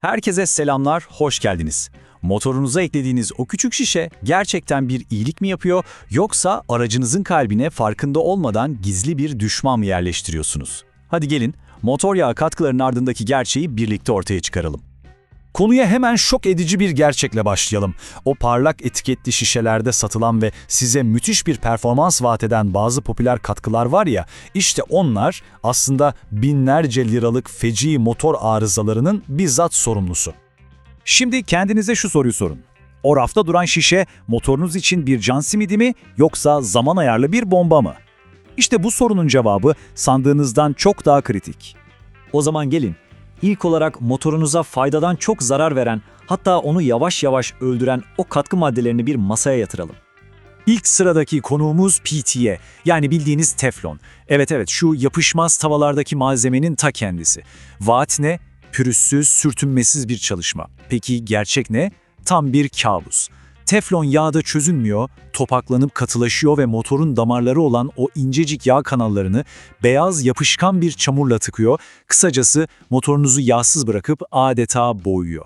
Herkese selamlar, hoş geldiniz. Motorunuza eklediğiniz o küçük şişe gerçekten bir iyilik mi yapıyor yoksa aracınızın kalbine farkında olmadan gizli bir düşman mı yerleştiriyorsunuz? Hadi gelin, motor yağı katkılarının ardındaki gerçeği birlikte ortaya çıkaralım. Konuya hemen şok edici bir gerçekle başlayalım. O parlak etiketli şişelerde satılan ve size müthiş bir performans vaat eden bazı popüler katkılar var ya, işte onlar aslında binlerce liralık feci motor arızalarının bizzat sorumlusu. Şimdi kendinize şu soruyu sorun. O rafta duran şişe motorunuz için bir can simidi mi yoksa zaman ayarlı bir bomba mı? İşte bu sorunun cevabı sandığınızdan çok daha kritik. O zaman gelin, ilk olarak motorunuza faydadan çok zarar veren, hatta onu yavaş yavaş öldüren o katkı maddelerini bir masaya yatıralım. İlk sıradaki konuğumuz PTA, yani bildiğiniz teflon. Evet evet şu yapışmaz tavalardaki malzemenin ta kendisi. Vaat ne? Pürüzsüz, sürtünmesiz bir çalışma. Peki gerçek ne? Tam bir kabus. Teflon yağda çözünmüyor, topaklanıp katılaşıyor ve motorun damarları olan o incecik yağ kanallarını beyaz yapışkan bir çamurla tıkıyor. Kısacası motorunuzu yağsız bırakıp adeta boğuyor.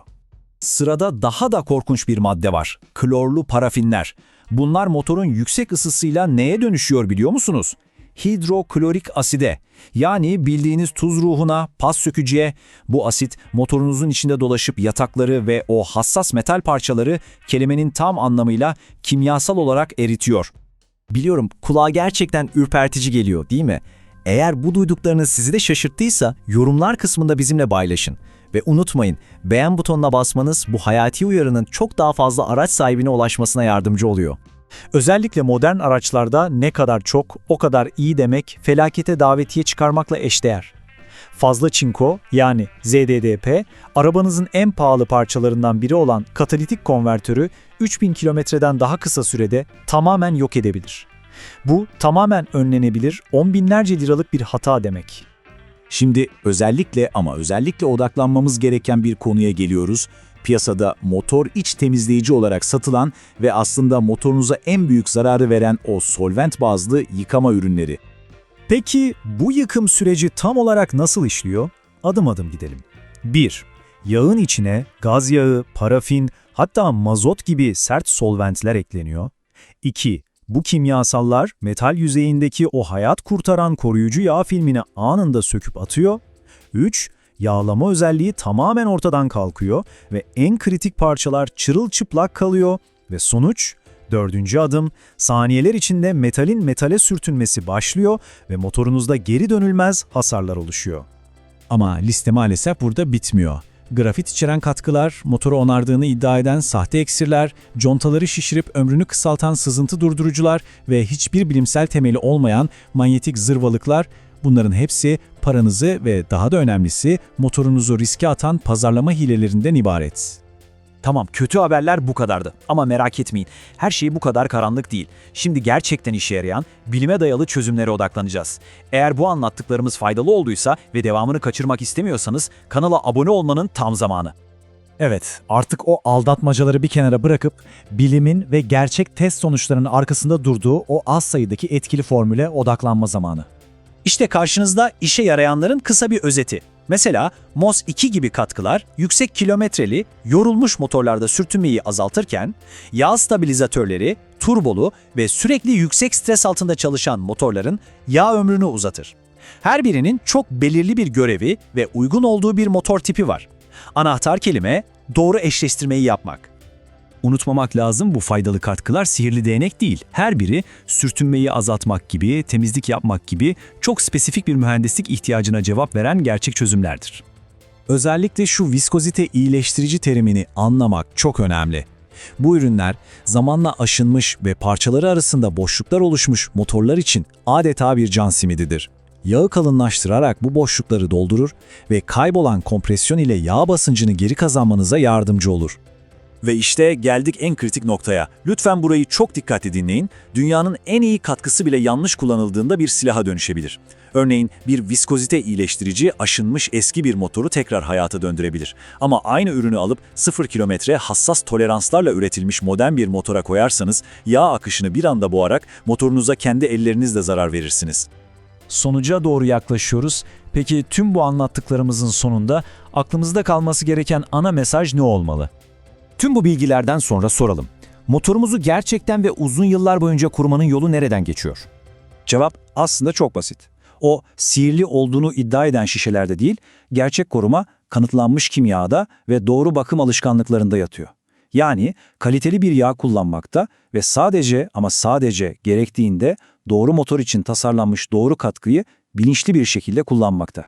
Sırada daha da korkunç bir madde var. Klorlu parafinler. Bunlar motorun yüksek ısısıyla neye dönüşüyor biliyor musunuz? Hidroklorik aside. Yani bildiğiniz tuz ruhuna, pas sökücüye. Bu asit motorunuzun içinde dolaşıp yatakları ve o hassas metal parçaları kelimenin tam anlamıyla kimyasal olarak eritiyor. Biliyorum kulağa gerçekten ürpertici geliyor değil mi? Eğer bu duyduklarınız sizi de şaşırttıysa yorumlar kısmında bizimle paylaşın. Ve unutmayın beğen butonuna basmanız bu hayati uyarının çok daha fazla araç sahibine ulaşmasına yardımcı oluyor. Özellikle modern araçlarda ne kadar çok, o kadar iyi demek felakete davetiye çıkarmakla eşdeğer. Fazla çinko yani ZDDP, arabanızın en pahalı parçalarından biri olan katalitik konvertörü 3000 kilometreden daha kısa sürede tamamen yok edebilir. Bu tamamen önlenebilir on binlerce liralık bir hata demek. Şimdi özellikle ama özellikle odaklanmamız gereken bir konuya geliyoruz. Piyasada motor iç temizleyici olarak satılan ve aslında motorunuza en büyük zararı veren o solvent bazlı yıkama ürünleri. Peki bu yıkım süreci tam olarak nasıl işliyor? Adım adım gidelim. 1. Yağın içine gaz yağı, parafin, hatta mazot gibi sert solventler ekleniyor. 2. Bu kimyasallar metal yüzeyindeki o hayat kurtaran koruyucu yağ filmini anında söküp atıyor. 3. Yağlama özelliği tamamen ortadan kalkıyor ve en kritik parçalar çırılçıplak kalıyor ve sonuç Dördüncü adım, saniyeler içinde metalin metale sürtünmesi başlıyor ve motorunuzda geri dönülmez hasarlar oluşuyor. Ama liste maalesef burada bitmiyor. Grafit içeren katkılar, motoru onardığını iddia eden sahte eksirler, contaları şişirip ömrünü kısaltan sızıntı durdurucular ve hiçbir bilimsel temeli olmayan manyetik zırvalıklar bunların hepsi paranızı ve daha da önemlisi motorunuzu riske atan pazarlama hilelerinden ibaret. Tamam kötü haberler bu kadardı ama merak etmeyin her şey bu kadar karanlık değil. Şimdi gerçekten işe yarayan bilime dayalı çözümlere odaklanacağız. Eğer bu anlattıklarımız faydalı olduysa ve devamını kaçırmak istemiyorsanız kanala abone olmanın tam zamanı. Evet, artık o aldatmacaları bir kenara bırakıp bilimin ve gerçek test sonuçlarının arkasında durduğu o az sayıdaki etkili formüle odaklanma zamanı. İşte karşınızda işe yarayanların kısa bir özeti. Mesela MOS 2 gibi katkılar yüksek kilometreli, yorulmuş motorlarda sürtünmeyi azaltırken, yağ stabilizatörleri, turbolu ve sürekli yüksek stres altında çalışan motorların yağ ömrünü uzatır. Her birinin çok belirli bir görevi ve uygun olduğu bir motor tipi var. Anahtar kelime doğru eşleştirmeyi yapmak. Unutmamak lazım bu faydalı katkılar sihirli değnek değil. Her biri sürtünmeyi azaltmak gibi, temizlik yapmak gibi çok spesifik bir mühendislik ihtiyacına cevap veren gerçek çözümlerdir. Özellikle şu viskozite iyileştirici terimini anlamak çok önemli. Bu ürünler zamanla aşınmış ve parçaları arasında boşluklar oluşmuş motorlar için adeta bir can simididir. Yağı kalınlaştırarak bu boşlukları doldurur ve kaybolan kompresyon ile yağ basıncını geri kazanmanıza yardımcı olur. Ve işte geldik en kritik noktaya. Lütfen burayı çok dikkatli dinleyin. Dünyanın en iyi katkısı bile yanlış kullanıldığında bir silaha dönüşebilir. Örneğin bir viskozite iyileştirici aşınmış eski bir motoru tekrar hayata döndürebilir. Ama aynı ürünü alıp 0 kilometre hassas toleranslarla üretilmiş modern bir motora koyarsanız yağ akışını bir anda boğarak motorunuza kendi ellerinizle zarar verirsiniz. Sonuca doğru yaklaşıyoruz. Peki tüm bu anlattıklarımızın sonunda aklımızda kalması gereken ana mesaj ne olmalı? Tüm bu bilgilerden sonra soralım. Motorumuzu gerçekten ve uzun yıllar boyunca korumanın yolu nereden geçiyor? Cevap aslında çok basit. O sihirli olduğunu iddia eden şişelerde değil, gerçek koruma kanıtlanmış kimyada ve doğru bakım alışkanlıklarında yatıyor. Yani kaliteli bir yağ kullanmakta ve sadece ama sadece gerektiğinde doğru motor için tasarlanmış doğru katkıyı bilinçli bir şekilde kullanmakta.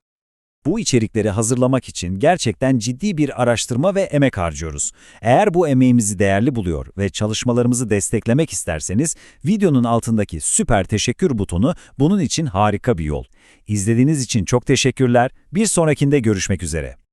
Bu içerikleri hazırlamak için gerçekten ciddi bir araştırma ve emek harcıyoruz. Eğer bu emeğimizi değerli buluyor ve çalışmalarımızı desteklemek isterseniz videonun altındaki süper teşekkür butonu bunun için harika bir yol. İzlediğiniz için çok teşekkürler. Bir sonrakinde görüşmek üzere.